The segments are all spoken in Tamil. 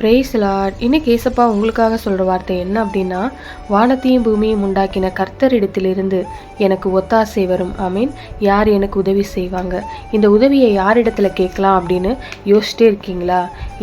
பிரேஸ் லார்ட் இன்னைக்கு ஏசப்பா உங்களுக்காக சொல்கிற வார்த்தை என்ன அப்படின்னா வானத்தையும் பூமியும் உண்டாக்கின கர்த்தரிடத்திலிருந்து எனக்கு ஒத்தாசை வரும். ஆமீன் யார் எனக்கு உதவி செய்வாங்க? இந்த உதவியை யாரிடத்தில் கேட்கலாம் அப்படின்னு யோசிச்சிட்டே இருக்கீங்களா?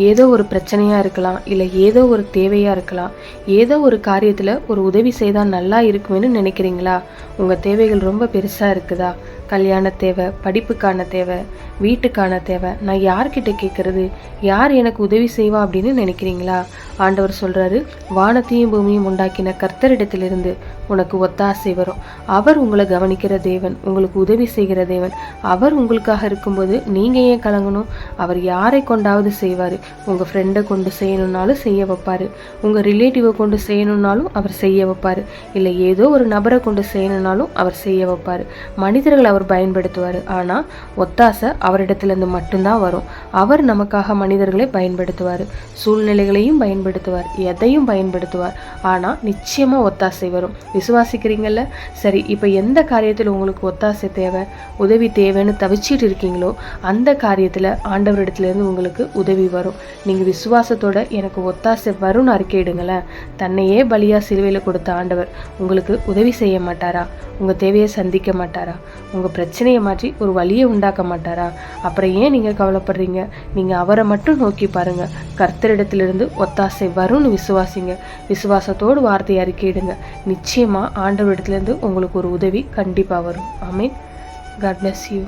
ஏதோ ஒரு பிரச்சனையாக இருக்கலாம் இல்லை ஏதோ ஒரு தேவையாக இருக்கலாம் ஏதோ ஒரு காரியத்தில் ஒரு உதவி செய்தால் நல்லா இருக்குமேன்னு நினைக்கிறீங்களா? உங்கள் தேவைகள் ரொம்ப பெருசாக இருக்குதா? கல்யாண தேவை படிப்புக்கான தேவை வீட்டுக்கான தேவை. நான் யார்கிட்ட கேட்குறது யார் எனக்கு உதவி செய்வா அப்படின்னு நினைக்கிறீங்களா? ஆண்டவர் சொல்கிறாரு வானத்தையும் பூமியும் உண்டாக்கின கர்த்தரிடத்திலிருந்து உனக்கு ஒத்தாசை வரும். அவர் உங்களை கவனிக்கிற தேவன் உங்களுக்கு உதவி செய்கிற தேவன். அவர் உங்களுக்காக இருக்கும்போது நீங்கள் ஏன் கலங்கணும்? அவர் யாரை கொண்டாவது செய்வார்? உங்கள் ஃப்ரெண்டை கொண்டு செய்யணுன்னாலும் செய்ய வைப்பார். உங்கள் ரிலேட்டிவை கொண்டு செய்யணுன்னாலும் அவர் செய்ய வைப்பார். இல்லை ஏதோ ஒரு நபரை கொண்டு செய்யணுன்னாலும் அவர் செய்ய வைப்பார். மனிதர்கள் அவர் அவர் பயன்படுத்துவார். ஆனால் ஒத்தாசை அவரிடத்துலேருந்து மட்டும்தான் வரும். அவர் நமக்காக மனிதர்களை பயன்படுத்துவார். சூழ்நிலைகளையும் பயன்படுத்துவார். எதையும் பயன்படுத்துவார். ஆனால் நிச்சயமாக ஒத்தாசை வரும். விசுவாசிக்கிறீங்கள சரி இப்போ எந்த காரியத்தில் உங்களுக்கு ஒத்தாசை தேவை? உதவி தேவைன்னு தவிச்சிட்டு இருக்கீங்களோ அந்த காரியத்தில் ஆண்டவரிடத்துலேருந்து உங்களுக்கு உதவி வரும். நீங்கள் விசுவாசத்தோட எனக்கு ஒத்தாசை வரும்னு அறிக்கையிடுங்களேன் தன்னையே பலியா சிலுவையில் கொடுத்த ஆண்டவர் உங்களுக்கு உதவி செய்ய மாட்டாரா? உங்கள் தேவையை சந்திக்க மாட்டாரா? உங்கள் பிரச்சனையை மாற்றி ஒரு வழியை உண்டாக்க மாட்டாரா? அப்புறம் ஏன் நீங்கள் கவலைப்படுறீங்க? நீங்கள் அவரை மட்டும் நோக்கி பாருங்கள் கர்த்தரிடத்திலிருந்து ஒத்தாசை வரும்னு விசுவாசிங்க. விசுவாசத்தோடு வார்த்தையை அறிக்கையிடுங்க நிச்சயமாக ஆண்டவரிடத்துலேருந்து உங்களுக்கு ஒரு உதவி கண்டிப்பாக வரும். I mean God bless you